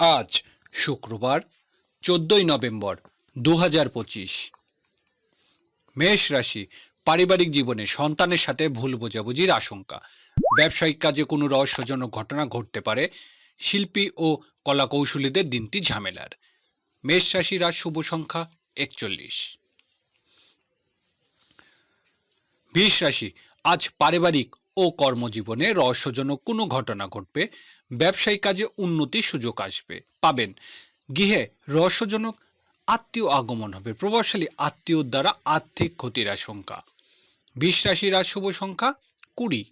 আজ শুক্রবার, চোদ্দই নভেম্বর দু হাজার পঁচিশ। মেষ রাশি, পারিবারিক জীবনে সন্তানের সাথে ভুল বোঝাবুঝির আশঙ্কা। ব্যবসায়িক কাজে কোনো রহস্যজনক ঘটনা ঘটতে পারে। শিল্পী ও কলাকৌশলীদের দিনটি ঝামেলার। মেষ রাশির আজ শুভ সংখ্যা একচল্লিশ। বৃষ রাশি, আজ পারিবারিক ও কর্মজীবনে রহস্যজনক কোনো ঘটনা ঘটবে ব্যবসায়িক কাজে উন্নতির সুযোগ আসবে। পাবেন। গৃহে রহস্যজনক আত্মীয় আগমন হবে। প্রভাবশালী আত্মীয়র দ্বারা আর্থিক ক্ষতির আশঙ্কা। বিশ রাশির শুভ সংখ্যা কুড়ি।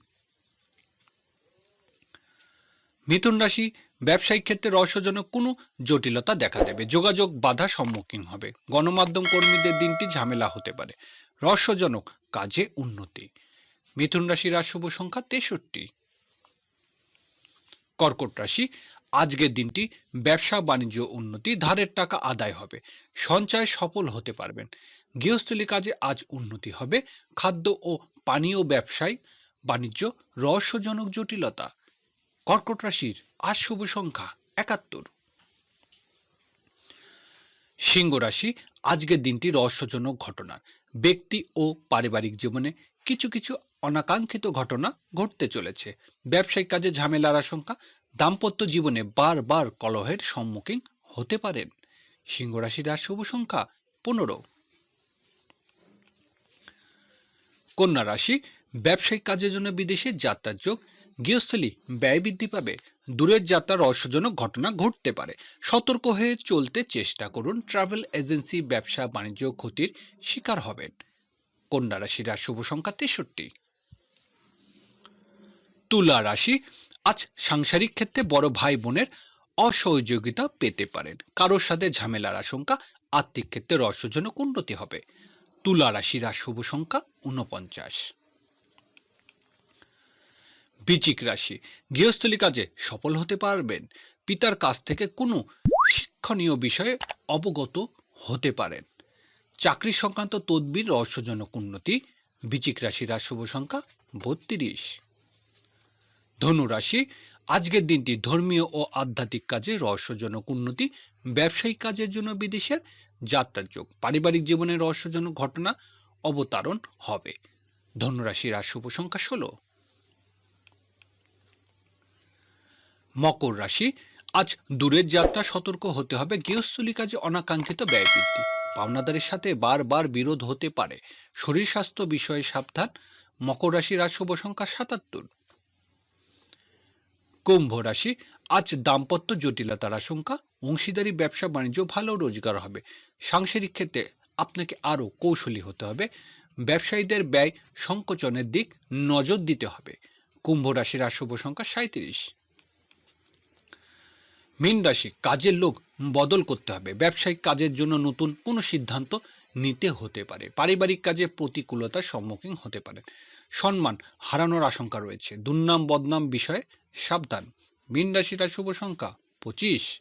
মিথুন রাশি ব্যবসায়িক ক্ষেত্রে রহস্যজনক কোনো জটিলতা দেখা দেবে। যোগাযোগ বাধা সম্মুখীন হবে। গণমাধ্যম কর্মীদের দিনটি ঝামেলা হতে পারে। রহস্যজনক কাজে উন্নতি। মিথুন রাশির আজ শুভ সংখ্যা তেষট্টি। কর্কট রাশি, আজকের দিনটি ব্যবসা, বাণিজ্য উন্নতি, ধারের টাকা আদায় হবে। সঞ্চয় সফল হতে পারবেন। গৃহস্থলী কাজে আজ উন্নতি হবে। খাদ্য ও পানীয় ব্যবসায় বাণিজ্য, রহস্যজনক জটিলতা। কর্কট রাশির আজ শুভ সংখ্যা একাত্তর। সিংহ রাশি, আজকের দিনটি রহস্যজনক ঘটনার ব্যক্তি ও পারিবারিক জীবনে কিছু কিছু অনাকাঙ্ক্ষিত ঘটনা ঘটতে চলেছে। ব্যবসায়িক কাজে ঝামেলার আশঙ্কা, দাম্পত্য জীবনে বারবার কলহের সম্মুখীন হতে পারেন। সিংহ রাশির আজ শুভ সংখ্যা পনেরো। কন্যা রাশি, ব্যবসায়িক কাজের জন্য বিদেশে যাত্রার যোগ, গৃহস্থলী ব্যয় বৃদ্ধি পাবে। দূরের যাত্রা রহস্যজনক ঘটনা ঘটতে পারে। সতর্ক হয়ে চলতে চেষ্টা করুন। ট্রাভেল এজেন্সি ব্যবসা বাণিজ্য ক্ষতির শিকার হবেন। কন্যা রাশির শুভ সংখ্যা তেষট্টি। তুলা রাশি আজ সাংসারিক ক্ষেত্রে বড় ভাই বোনের অসহযোগিতা পেতে পারেন। কারোর সাথে ঝামেলার আশঙ্কা, আর্থিক ক্ষেত্রে রহস্যজনক উন্নতি হবে। তুলা রাশির শুভ সংখ্যা ঊনপঞ্চাশ। বৃচিক রাশি, গৃহস্থলী কাজে সফল হতে পারবেন। পিতার কাছ থেকে কোনো শিক্ষণীয় বিষয়ে অবগত হতে পারেন। চাকরি সংক্রান্ত তদবির রহস্যজনক উন্নতি। বৃচিক রাশির শুভ সংখ্যা বত্রিশ। ধনু রাশি, আজকের দিনটি ধর্মীয় ও আধ্যাত্মিক কাজে রহস্যজনক উন্নতি, ব্যবসায়িক কাজের জন্য বিদেশের যাত্রার যোগ, পারিবারিক জীবনে রহস্যজনক ঘটনা অবতারণ হবে। ধনুরাশির আজ শুভ সংখ্যা ষোলো। মকর রাশি, আজ দূরের যাত্রা সতর্ক হতে হবে, গৃহস্থলী কাজে অনাকাঙ্ক্ষিত ব্যয় বৃদ্ধি পাওনাদারের সাথে বারবার বিরোধ হতে পারে, শরীর স্বাস্থ্য বিষয়ে সাবধান, মকর রাশির আজ শুভ সংখ্যা সাতাত্তর। কুম্ভ রাশি, আজ দাম্পত্য জটিলতার আশঙ্কা, অংশীদারি ব্যবসা বাণিজ্য ভালো রোজগার হবে। সাংসারিক ক্ষেত্রে আপনাকে আরও কৌশলী হতে হবে। ব্যবসায়ীদের ব্যয় সংকোচনের দিক নজর দিতে হবে। কুম্ভ রাশির শুভ সংখ্যা সাঁত্রিশ মীন রাশি, কাজের লোক বদল করতে হবে। ব্যবসায়িক কাজের জন্য নতুন কোনো সিদ্ধান্ত নিতে হতে পারে। পারিবারিক কাজে প্রতিকূলতার সম্মুখীন হতে পারে সম্মান হারানোর আশঙ্কা রয়েছে। দুর্নাম বদনাম বিষয়ে সাবধান। মিন রাশির আর শুভ সংখ্যা পঁচিশ।